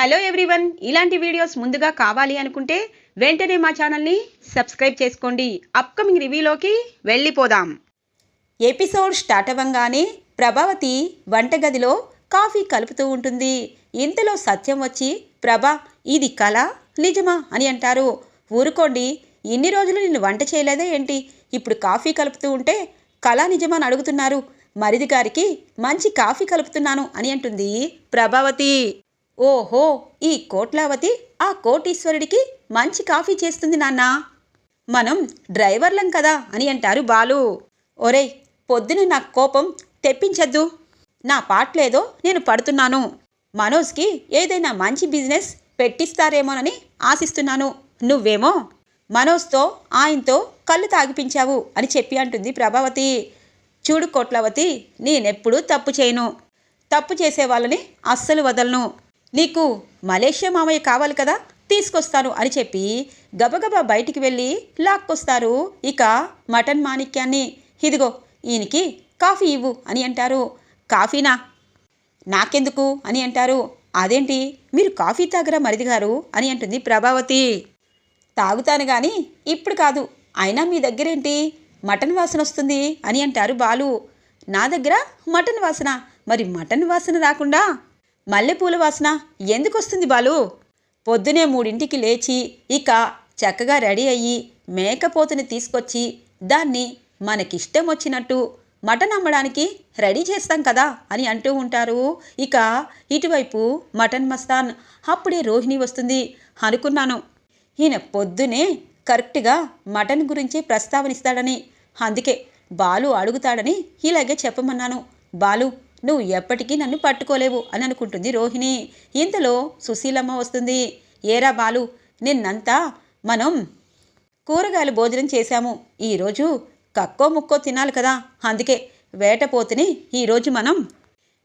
Hello everyone. ఇలాంటి videos ముందుగా కావాలి అనుకుంటే వెంటనే మా ఛానల్ని సబ్స్క్రైబ్ చేసుకోండి. అప్కమింగ్ రివ్యూలోకి వెళ్ళిపోదాం. ఎపిసోడ్ స్టార్ట్ అవ్వంగానే ప్రభావతి వంటగదిలో కాఫీ కలుపుతూ ఉంటుంది. ఇంతలో సత్యం వచ్చి ప్రభా ఇది కళ? నిజమా? అని అంటారు. ఊరుకోండి ఇన్ని రోజులు నేను వంట చేయలేదే ఏంటి? ఇప్పుడు కాఫీ కలుపుతూ ఉంటే కళ నిజమా? అని అడుగుతున్నారు. మరిది గారికి మంచి కాఫీ కలుపుతున్నాను అని అంటుంది ప్రభావతి. ఓహో ఈ కోట్లావతి ఆ కోటీశ్వరుడికి మంచి కాఫీ చేస్తుంది నాన్న. మనం డ్రైవర్లం కదా అని అంటారు బాలు. ఒరేయ్ పొద్దున నా కోపం తెప్పించద్దు. నా పాటలేదో నేను పడుతున్నాను. మనోజ్కి ఏదైనా మంచి బిజినెస్ పెట్టిస్తారేమోనని ఆశిస్తున్నాను. నువ్వేమో మనోజ్తో ఆయనతో కళ్ళు తాగిపించావు అని చెప్పి అంటుంది ప్రభావతి. చూడు కోట్లవతి నేనెప్పుడూ తప్పు చేయను. తప్పు చేసే వాళ్ళని అస్సలు వదలను. నీకు మలేషియా మామయ్య కావాలి కదా తీసుకొస్తాను అని చెప్పి గబగబా బయటికి వెళ్ళి లాక్కొస్తారు. ఇక మటన్ మాణిక్యాన్ని ఇదిగో ఈయనకి కాఫీ ఇవ్వు అని అంటారు. కాఫీనా? నాకెందుకు అని అంటారు. అదేంటి? మీరు కాఫీ తాగరా మరిది గారు అని అంటుంది ప్రభావతి. తాగుతాను కానీ ఇప్పుడు కాదు. అయినా మీ దగ్గరేంటి? మటన్ వాసన వస్తుంది అని అంటారు బాలు. నా దగ్గర మటన్ వాసన. మరి మటన్ వాసన రాకుండా మల్లెపూల వాసన ఎందుకు వస్తుంది బాలు? పొద్దునే మూడింటికి లేచి ఇక చక్కగా రెడీ అయ్యి మేకపోతుని తీసుకొచ్చి దాన్ని మనకిష్టం వచ్చినట్టు మటన్ అమ్మడానికి రెడీ చేస్తాం కదా అని అంటూ ఉంటారు. ఇక ఇటువైపు మటన్ మస్తాన్ అప్పుడే రోహిణి వస్తుంది అనుకున్నాను. ఈయన పొద్దునే కరెక్ట్గా మటన్ గురించి ప్రస్తావనిస్తాడని అందుకే బాలు అడుగుతాడని ఇలాగే చెప్పమన్నాను. బాలు నువ్వు ఎప్పటికీ నన్ను పట్టుకోలేవు అని అనుకుంటుంది రోహిణి. ఇంతలో సుశీలమ్మ వస్తుంది. ఏరా బాలు నిన్నంతా మనం కూరగాయలు భోజనం చేశాము. ఈరోజు కక్కో ముక్కో తినాలి కదా. అందుకే వేటపోతుని ఈరోజు మనం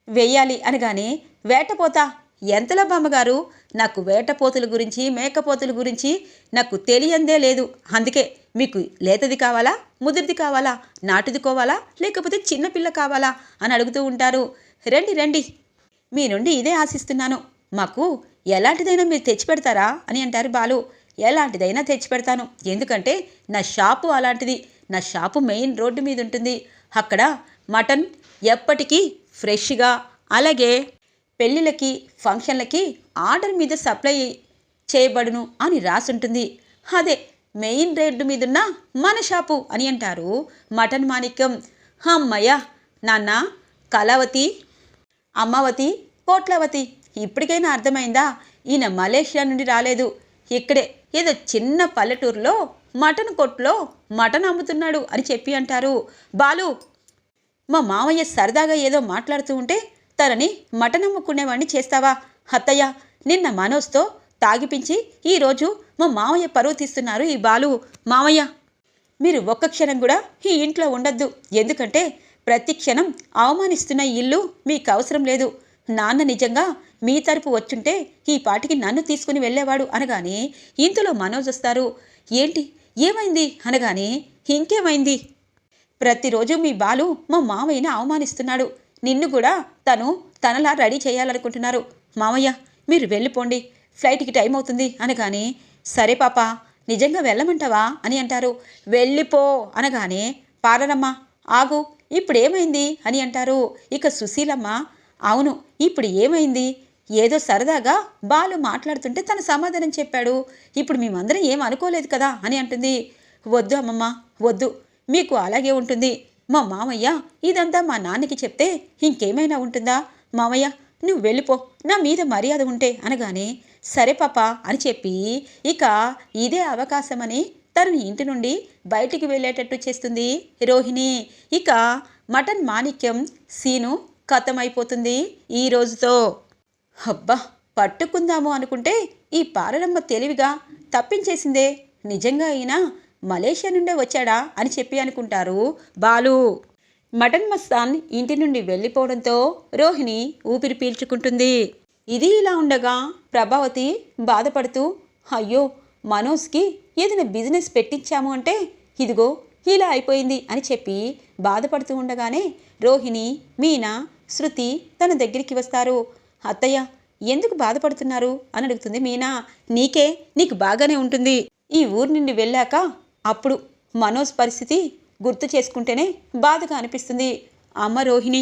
వెయ్యాలి అనగానే వేటపోతా ఎంతలో బామ్మగారు? నాకు వేటపోతుల గురించి మేకపోతుల గురించి నాకు తెలియందే లేదు. అందుకే మీకు లేతది కావాలా ముదిరిది కావాలా నాటుది కావాలా లేకపోతే చిన్నపిల్ల కావాలా అని అడుగుతూ ఉంటారు. రండి రండి. మీ నుండి ఇదే ఆశిస్తున్నాను. మాకు ఎలాంటిదైనా మీరు తెచ్చిపెడతారా అని అంటారు బాలు. ఎలాంటిదైనా తెచ్చిపెడతాను ఎందుకంటే నా షాపు అలాంటిది. నా షాపు మెయిన్ రోడ్డు మీద ఉంటుంది అక్కడ మటన్ ఎప్పటికీ ఫ్రెష్గా అలాగే పెళ్ళిళ్ళకి ఫంక్షన్లకి ఆర్డర్ మీద సప్లై చేయబడును అని రాసుంటుంది. అదే మెయిన్ రోడ్డు మీదున్న మన షాపు అని అంటారు మటన్ మాణిక్యం. అమ్మయ్య నాన్న కళావతి అమ్మవతి కోట్లవతి ఇప్పటికైనా అర్థమైందా? ఈయన మలేషియా నుండి రాలేదు. ఇక్కడే ఏదో చిన్న పల్లెటూరులో మటన్ కొట్లో మటన్ అమ్ముతున్నాడు అని చెప్పి అంటారు. బాలు మా మామయ్య సరదాగా ఏదో మాట్లాడుతూ ఉంటే తనని మటన్ చేస్తావా? అత్తయ్య నిన్న మనోజ్తో తాగిపించి ఈరోజు మా మామయ్య పరువు తీస్తున్నారు ఈ బాలు. మామయ్య మీరు ఒక్క క్షణం కూడా ఈ ఇంట్లో ఉండొద్దు. ఎందుకంటే ప్రతి క్షణం అవమానిస్తున్న ఇల్లు మీకు అవసరం లేదు. నాన్న నిజంగా మీ తరపు వచ్చుంటే ఈ పాటికి నన్ను తీసుకుని వెళ్ళేవాడు అనగానే ఇంతలో మనోజ్ వస్తారు. ఏంటి? ఏమైంది? అనగానే ఇంకేమైంది? ప్రతిరోజు మీ బాలు మా మామయ్యని అవమానిస్తున్నాడు. నిన్ను కూడా తను తనలా రెడీ చేయాలనుకుంటున్నారు. మామయ్య మీరు వెళ్ళిపోండి. ఫ్లైట్కి టైం అవుతుంది అనగానే సరే పాప నిజంగా వెళ్ళమంటావా అని అంటారు. వెళ్ళిపో అనగానే పాలనమ్మ ఆగు ఇప్పుడేమైంది అని అంటారు. ఇక సుశీలమ్మ అవును ఇప్పుడు ఏమైంది? ఏదో సరదాగా బాలు మాట్లాడుతుంటే తను సమాధానం చెప్పాడు. ఇప్పుడు మేమందరం ఏం అనుకోలేదు కదా అని అంటుంది. వద్దు అమ్మమ్మ వద్దు మీకు అలాగే ఉంటుంది. మా మామయ్య ఇదంతా మా నాన్నకి చెప్తే ఇంకేమైనా ఉంటుందా? మామయ్య నువ్వు వెళ్ళిపో. నా మీద మర్యాద ఉంటే అనగానే సరే పాప అని చెప్పి ఇక ఇదే అవకాశమని తనని ఇంటి నుండి బయటికి వెళ్ళేటట్టు చేస్తుంది రోహిణి. ఇక మటన్ మాణిక్యం సీను కథమైపోతుంది ఈ రోజుతో. అబ్బా పట్టుకుందాము అనుకుంటే ఈ పాలనమ్మ తెలివిగా తప్పించేసిందే. నిజంగా అయినా మలేషియా నుండే వచ్చాడా అని చెప్పి అనుకుంటారు బాలు. మటన్ మస్తాన్ ఇంటి నుండి వెళ్ళిపోవడంతో రోహిణి ఊపిరి పీల్చుకుంటుంది. ఇది ఇలా ఉండగా ప్రభావతి బాధపడుతూ అయ్యో మనోజ్కి ఏదైనా బిజినెస్ పెట్టించాము అంటే ఇదిగో ఇలా అయిపోయింది అని చెప్పి బాధపడుతూ ఉండగానే రోహిణి మీనా శృతి తన దగ్గరికి వస్తారు. అత్తయ్య ఎందుకు బాధపడుతున్నారు? అని అడుగుతుంది మీనా. నీకే నీకు బాగానే ఉంటుంది. ఈ ఊరు నుండి వెళ్ళాక అప్పుడు మనోజ్ పరిస్థితి గుర్తు చేసుకుంటేనే బాధగా అనిపిస్తుంది. అమ్మ రోహిణి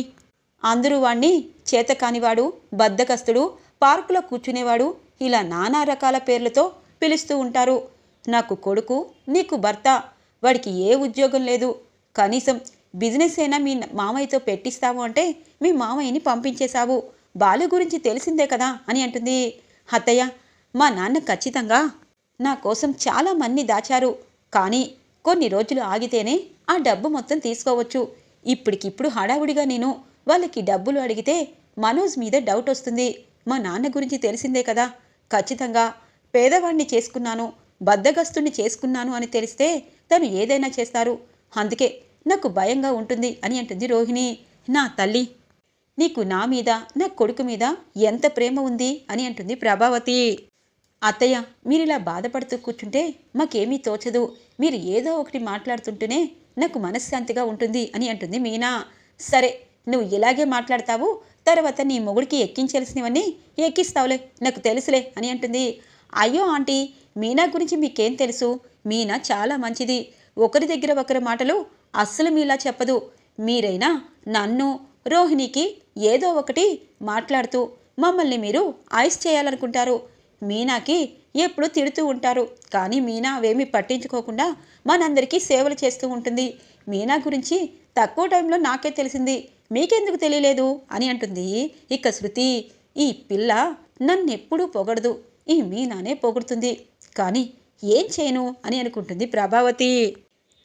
అందరూ వాణ్ణి చేతకానివాడు బద్దకస్తుడు పార్కులో కూర్చునేవాడు ఇలా నానా రకాల పేర్లతో పిలుస్తూ ఉంటారు. నాకు కొడుకు నీకు భర్త వాడికి ఏ ఉద్యోగం లేదు. కనీసం బిజినెస్ అయినా మీ మామయ్యతో పెట్టిస్తావు అంటే మీ మామయ్యని పంపించేశావు. బాలు గురించి తెలిసిందే కదా అని అంటుంది. అత్తయ్య మా నాన్న ఖచ్చితంగా నా కోసం చాలా మంది దాచారు. కానీ కొన్ని రోజులు ఆగితేనే ఆ డబ్బు మొత్తం తీసుకోవచ్చు. ఇప్పటికిప్పుడు హడావుడిగా నేను వాళ్ళకి డబ్బులు అడిగితే మనోజ్ మీద డౌట్ వస్తుంది. మా నాన్న గురించి తెలిసిందే కదా. ఖచ్చితంగా పేదవాణ్ణి చేసుకున్నాను బద్దగస్తుని చేసుకున్నాను అని తెలిస్తే తను ఏదైనా చేస్తారు. అందుకే నాకు భయంగా ఉంటుంది అని అంటుంది రోహిణి. నా తల్లి నీకు నా మీద నా కొడుకు మీద ఎంత ప్రేమ ఉంది అని అంటుంది ప్రభావతి. అత్తయ్య మీరు ఇలా బాధపడుతూ కూర్చుంటే మాకేమీ తోచదు. మీరు ఏదో ఒకటి మాట్లాడుతుంటేనే నాకు మనశ్శాంతిగా ఉంటుంది అని అంటుంది మీనా. సరే నువ్వు ఇలాగే మాట్లాడతావు తర్వాత నీ మొగుడికి ఎక్కించాల్సినవన్నీ ఎక్కిస్తావులే నాకు తెలుసులే అని అంటుంది. అయ్యో ఆంటీ మీనా గురించి మీకేం తెలుసు? మీనా చాలా మంచిది. ఒకరి దగ్గర ఒకరి మాటలు అస్సలు మీలా చెప్పదు. మీరైనా నన్ను రోహిణికి ఏదో ఒకటి మాట్లాడుతూ మమ్మల్ని మీరు ఐస్ చేయాలనుకుంటారు. మీనాకి ఎప్పుడు తిడుతూ ఉంటారు. కానీ మీనా అవేమీ పట్టించుకోకుండా మనందరికీ సేవలు చేస్తూ ఉంటుంది. మీనా గురించి తక్కువ టైంలో నాకే తెలిసింది. మీకెందుకు తెలియలేదు? అని అంటుంది ఇక శృతి. ఈ పిల్ల నన్నెప్పుడూ పొగడదు. ఈ మీనానే పొగుడుతుంది. కానీ ఏం చేయను? అని అనుకుంటుంది ప్రభావతి.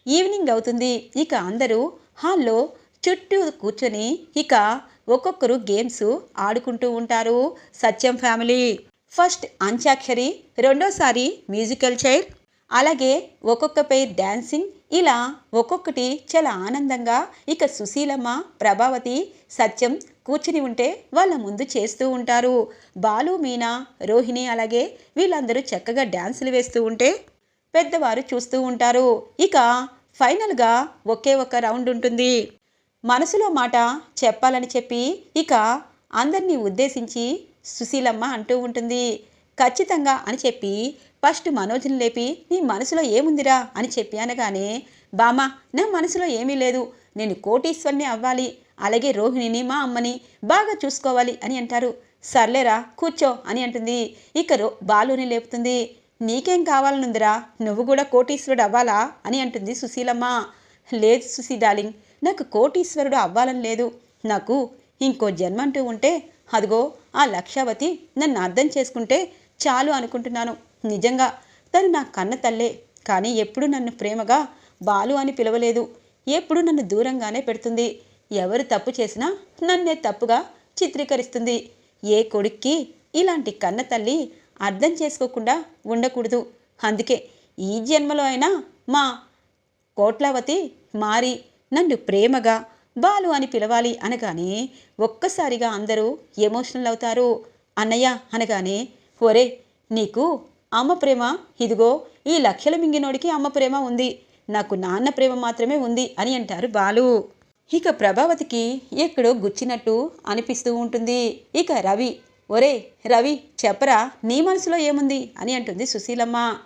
ఈవినింగ్ అవుతుంది. ఇక అందరూ హాల్లో చుట్టూ కూర్చొని ఇక ఒక్కొక్కరు గేమ్స్ ఆడుకుంటూ ఉంటారు. సత్యం ఫ్యామిలీ. ఫస్ట్ అంత్యాక్షరి రెండోసారి మ్యూజికల్ చైర్ అలాగే ఒక్కొక్క పేర్ డ్యాన్సింగ్ ఇలా ఒక్కొక్కటి చాలా ఆనందంగా ఇక సుశీలమ్మ ప్రభావతి సత్యం కూర్చుని ఉంటే వాళ్ళ ముందు చేస్తూ ఉంటారు. బాలు మీనా రోహిణి అలాగే వీళ్ళందరూ చక్కగా డ్యాన్సులు వేస్తూ ఉంటే పెద్దవారు చూస్తూ ఉంటారు. ఇక ఫైనల్గా ఒకే ఒక రౌండ్ ఉంటుంది. మనసులో మాట చెప్పాలని చెప్పి ఇక అందరినీ ఉద్దేశించి సుశీలమ్మ అంటూ ఉంటుంది. ఖచ్చితంగా అని చెప్పి ఫస్ట్ మనోజ్ని లేపి నీ మనసులో ఏముందిరా అని చెప్పి అనగానే బామ్మ నా మనసులో ఏమీ లేదు. నేను కోటీశ్వరిని అవ్వాలి. అలాగే రోహిణిని మా అమ్మని బాగా చూసుకోవాలి అని అంటారు. సర్లేరా కూర్చో అని అంటుంది. ఇక రో బాలుని లేపుతుంది. నీకేం కావాలనుందిరా? నువ్వు కూడా కోటీశ్వరుడు అవ్వాలా? అని అంటుంది సుశీలమ్మ. లేదు సుశీ డార్లింగ్ నాకు కోటీశ్వరుడు అవ్వాలని లేదు. నాకు ఇంకో జన్మ అంటూ ఉంటే అదిగో ఆ లక్షావతి నన్ను అర్థం చేసుకుంటే చాలు అనుకుంటున్నాను. నిజంగా తను నా కన్న తల్లే. కానీ ఎప్పుడు నన్ను ప్రేమగా బాలు అని పిలవలేదు. ఎప్పుడు నన్ను దూరంగానే పెడుతుంది. ఎవరు తప్పు చేసినా నన్నే తప్పుగా చిత్రీకరిస్తుంది. ఏ కొడుక్కి ఇలాంటి కన్న తల్లి అర్థం చేసుకోకుండా ఉండకూడదు. అందుకే ఈ జన్మలో అయినా మా కోట్లావతి మారి నన్ను ప్రేమగా బాలు అని పిలవాలి అనగానే ఒక్కసారిగా అందరూ ఎమోషనల్ అవుతారు. అన్నయ్య అనగానే ఒరే నీకు అమ్మ ప్రేమ? ఇదిగో ఈ లక్షల మింగినోడికి అమ్మ ప్రేమ ఉంది. నాకు నాన్న ప్రేమ మాత్రమే ఉంది అని అంటారు బాలు. ఇక ప్రభావతికి ఎక్కడో గుచ్చినట్టు అనిపిస్తూ ఉంటుంది. ఇక రవి ఒరే రవి చెప్పరా నీ మనసులో ఏముంది? అని అంటుంది సుశీలమ్మ.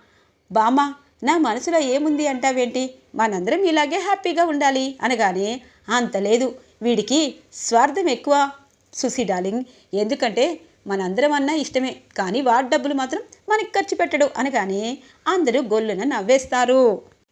బామ్మ నా మనసులో ఏముంది అంటావేంటి? మనందరం ఇలాగే హ్యాపీగా ఉండాలి అనగానే అంత లేదు. వీడికి స్వార్థం ఎక్కువ. సుసి డార్లింగ్ ఎందుకంటే మనందరం అన్నా ఇష్టమే కానీ వాడి డబ్బులు మాత్రం మనకి ఖర్చు పెట్టడు అనగానే అందరూ గొల్లున నవ్వేస్తారు.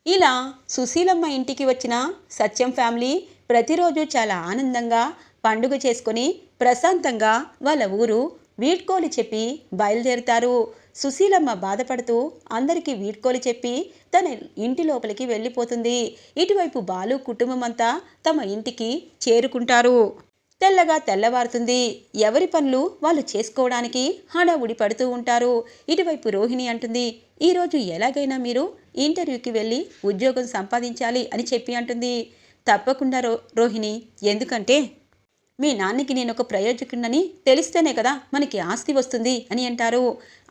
ఇలా సుశీలమ్మ ఇంటికి వచ్చిన సత్యం ఫ్యామిలీ ప్రతిరోజు చాలా ఆనందంగా పండుగ చేసుకొని ప్రశాంతంగా వాళ్ళ ఊరు వీడ్కోలు చెప్పి బయలుదేరుతారు. సుశీలమ్మ బాధపడుతూ అందరికీ వీడ్కోలు చెప్పి తన ఇంటి లోపలికి వెళ్ళిపోతుంది. ఇటువైపు బాలు కుటుంబం అంతా తమ ఇంటికి చేరుకుంటారు. తెల్లగా తెల్లవారుతుంది. ఎవరి పనులు వాళ్ళు చేసుకోవడానికి హడావుడి పడుతూ ఉంటారు. ఇటువైపు రోహిణి అంటుంది ఈరోజు ఎలాగైనా మీరు ఇంటర్వ్యూకి వెళ్ళి ఉద్యోగం సంపాదించాలి అని చెప్పి అంటుంది. తప్పకుండా రో రోహిణి ఎందుకంటే మీ నాన్నకి నేను ఒక ప్రయోజకుడినని తెలిస్తేనే కదా మనకి ఆస్తి వస్తుంది అని అంటారు.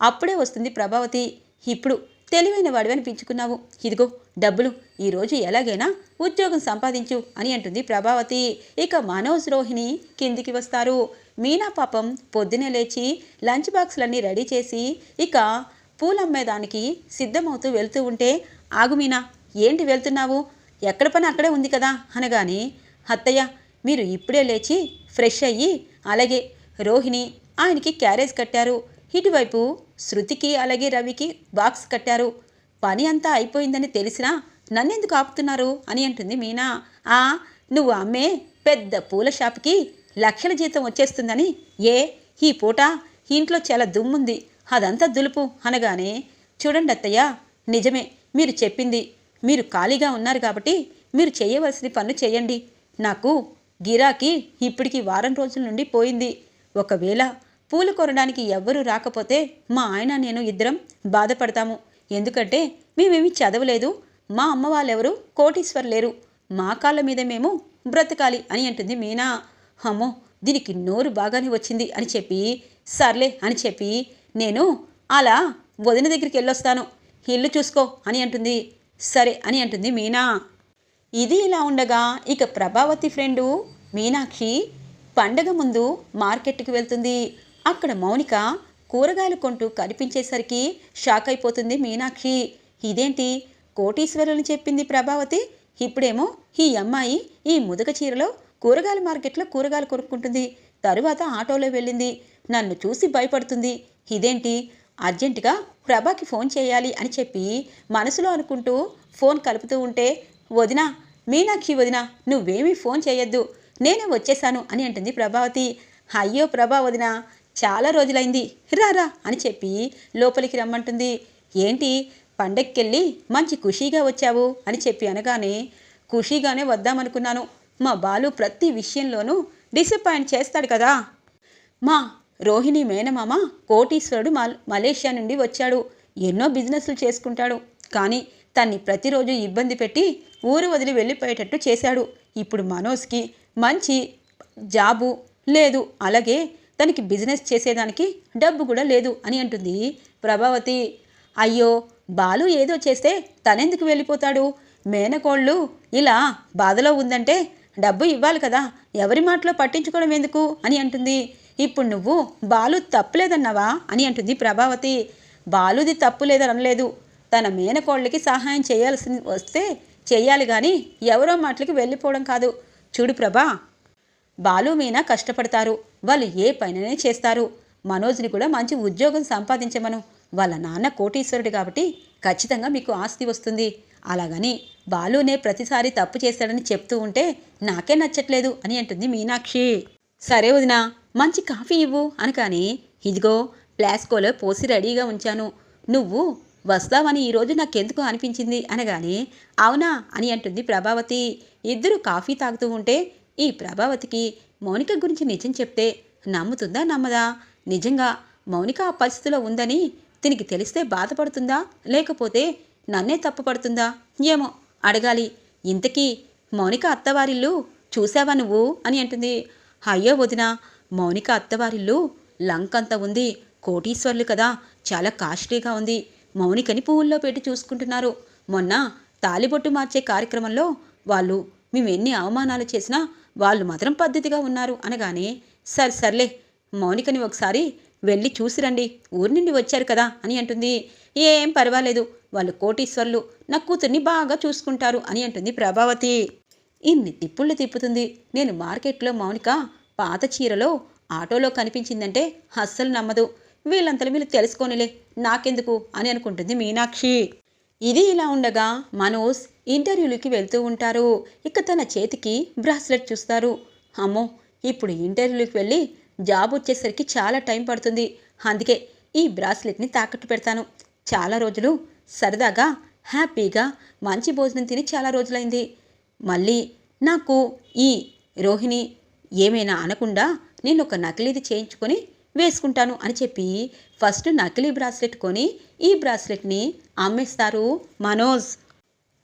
అప్పుడే వస్తుంది ప్రభావతి. ఇప్పుడు తెలివైన వాడివి అనిపించుకున్నావు. ఇదిగో డబ్బులు. ఈరోజు ఎలాగైనా ఉద్యోగం సంపాదించు అని అంటుంది ప్రభావతి. ఇక మనోజ్ రోహిణి కిందికి వస్తారు. మీనా పాపం పొద్దునే లేచి లంచ్ బాక్సులన్నీ రెడీ చేసి ఇక పూలమ్మేదానికి సిద్ధమవుతూ వెళ్తూ ఉంటే ఆగు మీనా ఏంటి వెళ్తున్నావు? ఎక్కడ పని అక్కడే ఉంది కదా అనగాని అత్తయ్య మీరు ఇప్పుడే లేచి ఫ్రెష్ అయ్యి అలాగే రోహిణి ఆయనకి క్యారేజ్ కట్టారు. ఇటువైపు శృతికి అలాగే రవికి బాక్స్ కట్టారు. పని అంతా అయిపోయిందని తెలిసినా నన్నెందుకు ఆపుతున్నారు అని అంటుంది మీనా. ఆ నువ్వు అమ్మే పెద్ద పూల షాప్కి లక్షల జీతం వచ్చేస్తుందని? ఏ ఈ పూట ఇంట్లో చాలా దుమ్ముంది. అదంతా దులుపు అనగానే చూడండి అత్తయ్య నిజమే మీరు చెప్పింది. మీరు ఖాళీగా ఉన్నారు కాబట్టి మీరు చేయవలసిన పనులు చేయండి. నాకు గిరాకీ ఇప్పటికి వారం రోజుల నుండి పోయింది. ఒకవేళ పూలు కొనడానికి ఎవ్వరూ రాకపోతే మా ఆయన నేను ఇద్దరం బాధపడతాము. ఎందుకంటే మేమేమి చదవలేదు. మా అమ్మ వాళ్ళెవరు కోటీశ్వర్ లేరు మా కాళ్ళ మీద మేము బ్రతకాలి అని అంటుంది మీనా. అమ్మో దీనికి నోరు బాగానే వచ్చింది అని చెప్పి సర్లే అని చెప్పి నేను అలా వదిన దగ్గరికి వెళ్ళొస్తాను. ఇల్లు చూసుకో అని అంటుంది. సరే అని అంటుంది మీనా. ఇది ఇలా ఉండగా ఇక ప్రభావతి ఫ్రెండు మీనాక్షి పండగ ముందు మార్కెట్కి వెళ్తుంది. అక్కడ మౌనిక కూరగాయలు కొంటూ కనిపించేసరికి షాక్ అయిపోతుంది మీనాక్షి. ఇదేంటి? కోటీశ్వరులని చెప్పింది ప్రభావతి? ఇప్పుడేమో ఈ అమ్మాయి ఈ ముదక చీరలో కూరగాయల మార్కెట్లో కూరగాయలు కొనుక్కుంటుంది. తరువాత ఆటోలో వెళ్ళింది. నన్ను చూసి భయపడుతుంది. ఇదేంటి? అర్జెంటుగా ప్రభాకి ఫోన్ చేయాలి అని చెప్పి మనసులో అనుకుంటూ ఫోన్ కలుపుతూ ఉంటే వదినా మీనాక్షి వదినా నువ్వేమీ ఫోన్ చేయొద్దు. నేనే వచ్చేసాను అని అంటుంది ప్రభావతి. అయ్యో ప్రభా వదిన చాలా రోజులైంది. రారా అని చెప్పి లోపలికి రమ్మంటుంది. ఏంటి పండక్కెళ్ళి మంచి ఖుషీగా వచ్చావు అని చెప్పి అనగానే ఖుషీగానే వద్దామనుకున్నాను. మా బాలు ప్రతి విషయంలోనూ డిసప్పాయింట్ చేస్తాడు కదా. మా రోహిణి మేనమామ కోటీశ్వరుడు మల్ మలేషియా నుండి వచ్చాడు. ఎన్నో బిజినెస్లు చేసుకుంటాడు. కానీ తన్ని ప్రతిరోజు ఇబ్బంది పెట్టి ఊరు వదిలి వెళ్ళిపోయేటట్టు చేశాడు. ఇప్పుడు మనోజ్కి మంచి జాబు లేదు. అలాగే తనకి బిజినెస్ చేసేదానికి డబ్బు కూడా లేదు అని అంటుంది ప్రభావతి. అయ్యో బాలు ఏదో చేస్తే తనెందుకు వెళ్ళిపోతాడు? మేనకోళ్ళు ఇలా బాధలో ఉందంటే డబ్బు ఇవ్వాలి కదా. ఎవరి మాటలో పట్టించుకోవడం ఎందుకు అని అంటుంది. ఇప్పుడు నువ్వు బాలు తప్పులేదన్నావా అని అంటుంది ప్రభావతి. బాలుది తప్పు లేదని అనలేదు తన మేనకోళ్ళకి సహాయం చేయాల్సి వస్తే చేయాలి కానీ ఎవరో మాటలకి వెళ్ళిపోవడం కాదు. చూడు ప్రభా బాలు మీనా కష్టపడతారు. వాళ్ళు ఏ పనినే చేస్తారు. మనోజ్ని కూడా మంచి ఉద్యోగం సంపాదించమను. వాళ్ళ నాన్న కోటీశ్వరుడు కాబట్టి ఖచ్చితంగా మీకు ఆస్తి వస్తుంది. అలాగని బాలునే ప్రతిసారి తప్పు చేశాడని చెప్తూ ఉంటే నాకే నచ్చట్లేదు అని అంటుంది మీనాక్షి. సరే వదినా మంచి కాఫీ ఇవ్వు అనకాని ఇదిగో ప్లాస్కోలో పోసి రెడీగా ఉంచాను. నువ్వు వస్తావని ఈరోజు నాకెందుకు అనిపించింది అనగానే అవునా అని అంటుంది ప్రభావతి. ఇద్దరు కాఫీ తాగుతూ ఉంటే ఈ ప్రభావతికి మౌనిక గురించి నిజం చెప్తే నమ్ముతుందా నమ్మదా? నిజంగా మౌనిక ఆ పరిస్థితిలో ఉందని దీనికి తెలిస్తే బాధపడుతుందా? లేకపోతే నన్నే తప్పుపడుతుందా? ఏమో అడగాలి. ఇంతకీ మౌనిక అత్తవారిల్లు చూసావా నువ్వు? అని అంటుంది. అయ్యో వదిన మౌనిక అత్తవారిల్లు లంకంత ఉంది. కోటీశ్వర్లు కదా చాలా కాస్ట్లీగా ఉంది. మౌనికని పువ్వుల్లో పెట్టి చూసుకుంటున్నారు. మొన్న తాలిబొట్టు మార్చే కార్యక్రమంలో వాళ్ళు మేము ఎన్ని అవమానాలు చేసినా వాళ్ళు మాత్రం పద్ధతిగా ఉన్నారు అనగానే సరే సర్లే మౌనికని ఒకసారి వెళ్ళి చూసిరండి. ఊరి నుండి వచ్చారు కదా అని అంటుంది. ఏం పర్వాలేదు. వాళ్ళు కోటీశ్వర్లు. నా కూతుర్ని బాగా చూసుకుంటారు అని అంటుంది ప్రభావతి. ఇన్ని తిప్పుళ్ళు తిప్పుతుంది. నేను మార్కెట్లో మౌనిక పాత చీరలో ఆటోలో కనిపించిందంటే అస్సలు నమ్మదు. వీళ్ళంతలో వీళ్ళు తెలుసుకోనిలే. నాకెందుకు? అని అనుకుంటుంది మీనాక్షి. ఇది ఇలా ఉండగా మనోజ్ ఇంటర్వ్యూలకి వెళ్తూ ఉంటారు. ఇక తన చేతికి బ్రాస్లెట్ చూస్తారు. అమ్మో ఇప్పుడు ఇంటర్వ్యూకి వెళ్ళి జాబ్ వచ్చేసరికి చాలా టైం పడుతుంది. అందుకే ఈ బ్రాస్లెట్ని తాకట్టు పెడతాను. చాలా రోజులు సరదాగా హ్యాపీగా మంచి భోజనం తిని చాలా రోజులైంది. మళ్ళీ నాకు ఈ రోహిణి ఏమైనా అనకుండా నేను ఒక నకిలీది చేయించుకొని వేసుకుంటాను అని చెప్పి ఫస్ట్ నకిలీ బ్రాస్లెట్ కొని ఈ బ్రాస్లెట్ని అమ్మేస్తారు మనోజ్.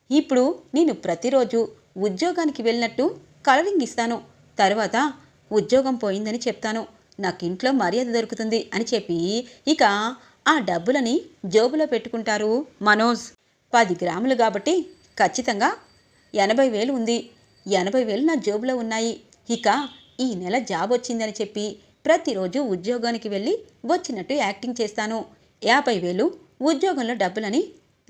ఇప్పుడు నేను ప్రతిరోజు ఉద్యోగానికి వెళ్ళినట్టు కలరింగ్ ఇస్తాను. తర్వాత ఉద్యోగం పోయిందని చెప్తాను. నాకు ఇంట్లో మర్యాద దొరుకుతుంది అని చెప్పి ఇక ఆ డబ్బులని జోబులో పెట్టుకుంటారు మనోజ్. పది గ్రాములు కాబట్టి ఖచ్చితంగా ఎనభై వేలు ఉంది. ఎనభై వేలు నా జోబులో ఉన్నాయి. ఇక ఈ నెల జాబ్ వచ్చిందని చెప్పి ప్రతిరోజు ఉద్యోగానికి వెళ్ళి వచ్చినట్టు యాక్టింగ్ చేస్తాను. యాభై వేలు ఉద్యోగంలో డబ్బులని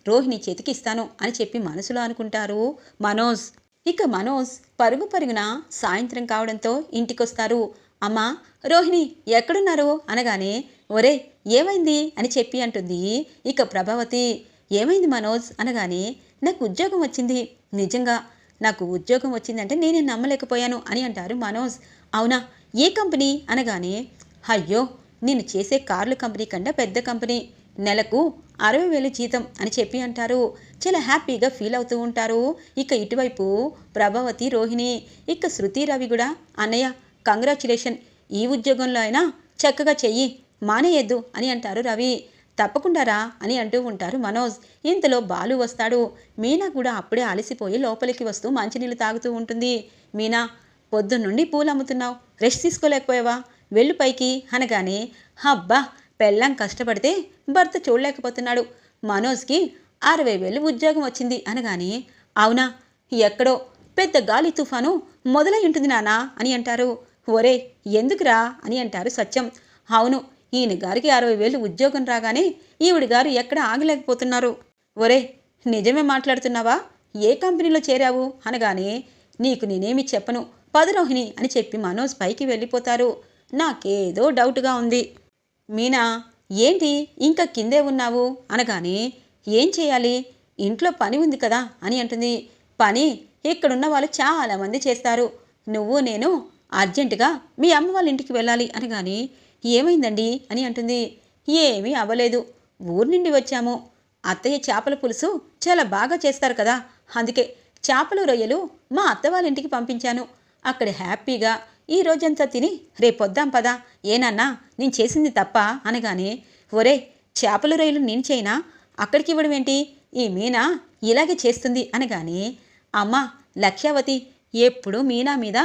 రోహిణి చేతికి ఇస్తాను అని చెప్పి మనసులో అనుకుంటారు మనోజ్. ఇక మనోజ్ పరుగు పరుగున సాయంత్రం కావడంతో ఇంటికొస్తారు. అమ్మా రోహిణి ఎక్కడున్నారు? అనగానే ఒరే ఏమైంది? అని చెప్పి అంటుంది ఇక ప్రభావతి. ఏమైంది మనోజ్? అనగానే నాకు ఉద్యోగం వచ్చింది. నిజంగా? నాకు ఉద్యోగం వచ్చిందంటే నేనే నమ్మలేకపోయాను అని అంటారు మనోజ్. అవునా? ఏ కంపెనీ? అనగానే అయ్యో నేను చేసే కార్ల కంపెనీ కన్నా పెద్ద కంపెనీ. నెలకు అరవై వేలు జీతం అని చెప్పి అంటారు. చాలా హ్యాపీగా ఫీల్ అవుతూ ఉంటారు. ఇక ఇటువైపు ప్రభావతి రోహిణి ఇక శృతి రవి కూడా. అన్నయ్య కంగ్రాచులేషన్ ఈ ఉద్యోగంలో అయినా చక్కగా చెయ్యి మానేయద్దు అని అంటారు రవి. తప్పకుండా రా అని అంటూ ఉంటారు మనోజ్. ఇంతలో బాలు వస్తాడు. మీనా కూడా అప్పుడే అలసిపోయి లోపలికి వస్తూ మంచినీళ్ళు తాగుతూ ఉంటుంది. మీనా పొద్దున్నుండి పూలు అమ్ముతున్నావు. రెస్ట్ తీసుకోలేకపోయావా? వెళ్ళు పైకి అనగానే అబ్బా పెళ్ళం కష్టపడితే భర్త చూడలేకపోతున్నాడు. మనోజ్కి అరవై వేలు ఉద్యోగం వచ్చింది అనగానే అవునా? ఎక్కడో పెద్ద గాలి తుఫాను మొదలై ఉంటుంది నానా అని అంటారు. ఒరే ఎందుకురా? అని అంటారు సత్యం. అవును ఈయన గారికి అరవై వేలు ఉద్యోగం రాగానే ఈవిడి గారు ఎక్కడ ఆగలేకపోతున్నారు. ఒరే నిజమే మాట్లాడుతున్నావా? ఏ కంపెనీలో చేరావు? అనగానే నీకు నేనేమి చెప్పను. పదరోహిణి అని చెప్పి మనోజ్ పైకి వెళ్ళిపోతారు. నాకేదో డౌట్గా ఉంది. మీనా ఏంటి ఇంకా కిందే ఉన్నావు? అనగానే ఏం చేయాలి? ఇంట్లో పని ఉంది కదా అని అంటుంది. పని ఇక్కడున్న వాళ్ళు చాలామంది చేస్తారు. నువ్వు నేను అర్జెంటుగా మీ అమ్మ వాళ్ళ ఇంటికి వెళ్ళాలి అనగాని ఏమైందండి అని అంటుంది. ఏమీ అవ్వలేదు. ఊరు నుండి వచ్చాము. అత్తయ్య చేపల పులుసు చాలా బాగా చేస్తారు కదా. అందుకే చేపలు రొయ్యలు మా అత్త వాళ్ళ ఇంటికి పంపించాను. అక్కడ హ్యాపీగా ఈ రోజంతా తిని రేపొద్దాం పదా. ఏనన్నా నేను చేసింది తప్ప అనగానే ఒరే చేపల రొయ్యలు నేను చేయనా? అక్కడికి ఇవ్వడం ఏంటి? ఈ మీనా ఇలాగే చేస్తుంది అనగానే అమ్మ లక్ష్యావతి ఎప్పుడు మీనా మీద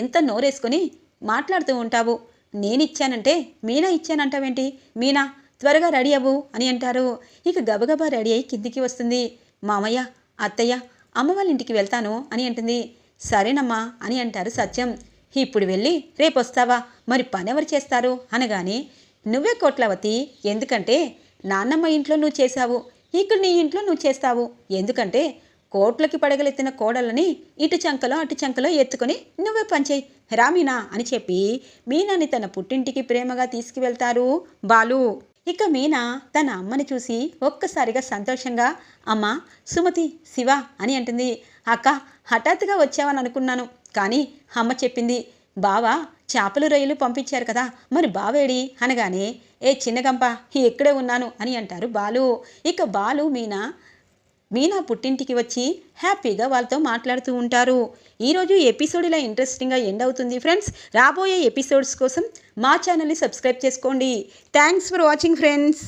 ఎంత నోరేసుకొని మాట్లాడుతూ ఉంటావు. నేనిచ్చానంటే మీనా ఇచ్చానంటావేంటి? మీనా త్వరగా రెడీ అవ్వు అని అంటారు. ఇక గబగబా రెడీ అయి కిందికి వస్తుంది. మామయ్య అత్తయ్య అమ్మ వాళ్ళ ఇంటికి వెళ్తాను అని అంటుంది. సరేనమ్మా అని అంటారు సత్యం. ఇప్పుడు వెళ్ళి రేపొస్తావా? మరి పని ఎవరు చేస్తారు? అనగానే నువ్వే కోట్లవతి ఎందుకంటే నాన్నమ్మ ఇంట్లో నువ్వు చేశావు ఇక్కడ నీ ఇంట్లో నువ్వు చేస్తావు. ఎందుకంటే కోట్లకి పడగలెత్తిన కోడలని ఇటు చంకలో అటు చంకలో ఎత్తుకొని నువ్వే పనిచేయి. రామీనా అని చెప్పి మీనాని తన పుట్టింటికి ప్రేమగా తీసుకువెళ్తారు బాలు. ఇక మీనా తన అమ్మని చూసి ఒక్కసారిగా సంతోషంగా అమ్మ సుమతి శివ అని అంటుంది. అక్క హఠాత్తుగా వచ్చావని అనుకున్నాను కానీ అమ్మ చెప్పింది బావా చేపలు రొయ్యలు పంపించారు కదా మరి బావేడి? అనగానే ఏ చిన్నగంప ఇక్కడే ఉన్నాను అని అంటారు బాలు. ఇక బాలు మీనా మీనా పుట్టింటికి వచ్చి హ్యాపీగా వాళ్ళతో మాట్లాడుతూ ఉంటారు. ఈరోజు ఎపిసోడ్ ఇలా ఇంట్రెస్టింగ్గా ఎండ్ అవుతుంది ఫ్రెండ్స్. రాబోయే ఎపిసోడ్స్ కోసం మా ఛానల్ని సబ్స్క్రైబ్ చేసుకోండి. Thanks for watching friends.